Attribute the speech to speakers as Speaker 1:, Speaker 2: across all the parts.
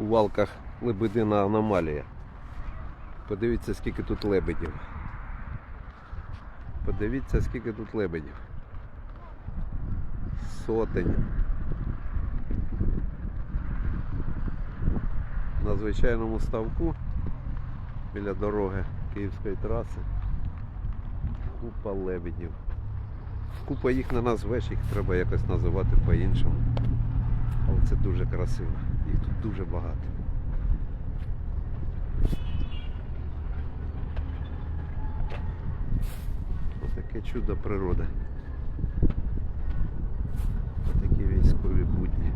Speaker 1: у валках лебедина аномалія. Подивіться, скільки тут лебедів. Подивіться, скільки тут лебедів. Сотень. На звичайному ставку біля дороги Київської траси. Купа лебедів. Купа їх не назвеш, їх треба якось називати по-іншому. Це дуже красиво. Їх тут дуже багато. Отаке чудо природи. Такі військові будні.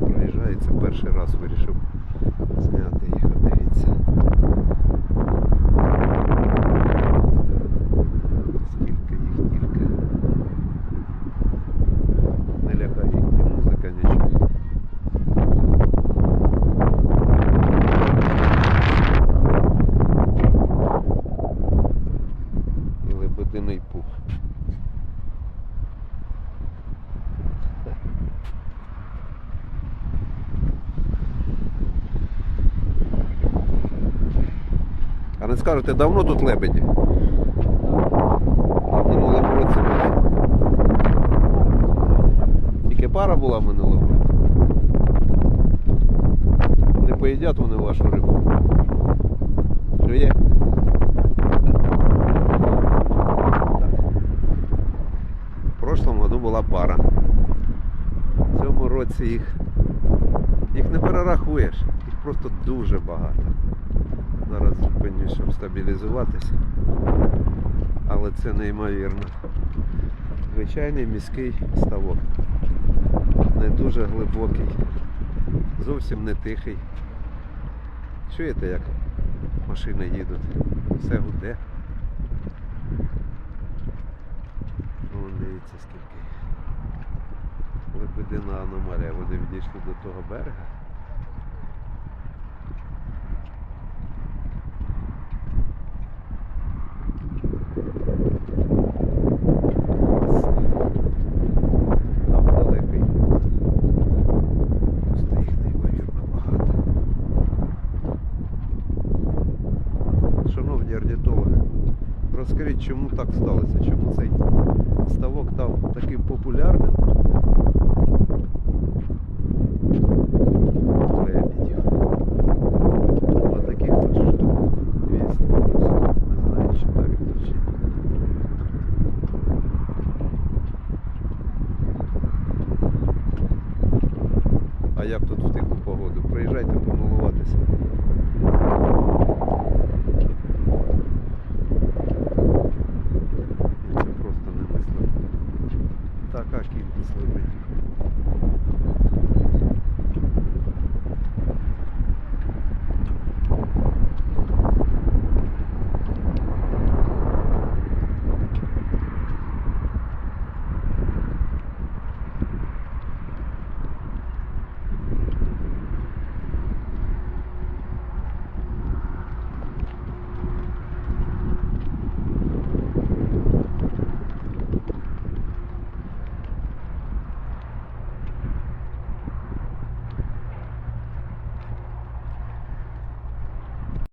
Speaker 1: Проїжджаю, перший раз вирішив зняти їх, От дивіться. Скільки їх тільки. Не лякає їх ні музика, нічого. І лебединий пух. А не скажете, давно тут лебеді? А в минулому році. Тільки пара була в минулому році. Не поїдять вони вашу рибу. Що є? В прошлому году була пара. В цьому році їх, їх не перерахуєш, їх просто дуже багато. Зараз зупинюсь, щоб стабілізуватися. Але це неймовірно. Звичайний міський ставок. Не дуже глибокий, зовсім не тихий. Чуєте, як машини їдуть? Все гуде. Вон дивіться скільки. Лебедина аномалія. Вони відійшли до того берега. Там далекий. Просто їх неймовірно багато. Шановні орнітологи, розкажіть, чому так сталося? Чому цей ставок став таким популярним? А таких тут штук 200. Не знаю, чи так тут. А як тут в тиху погоду? Приїжджайте помилуватися.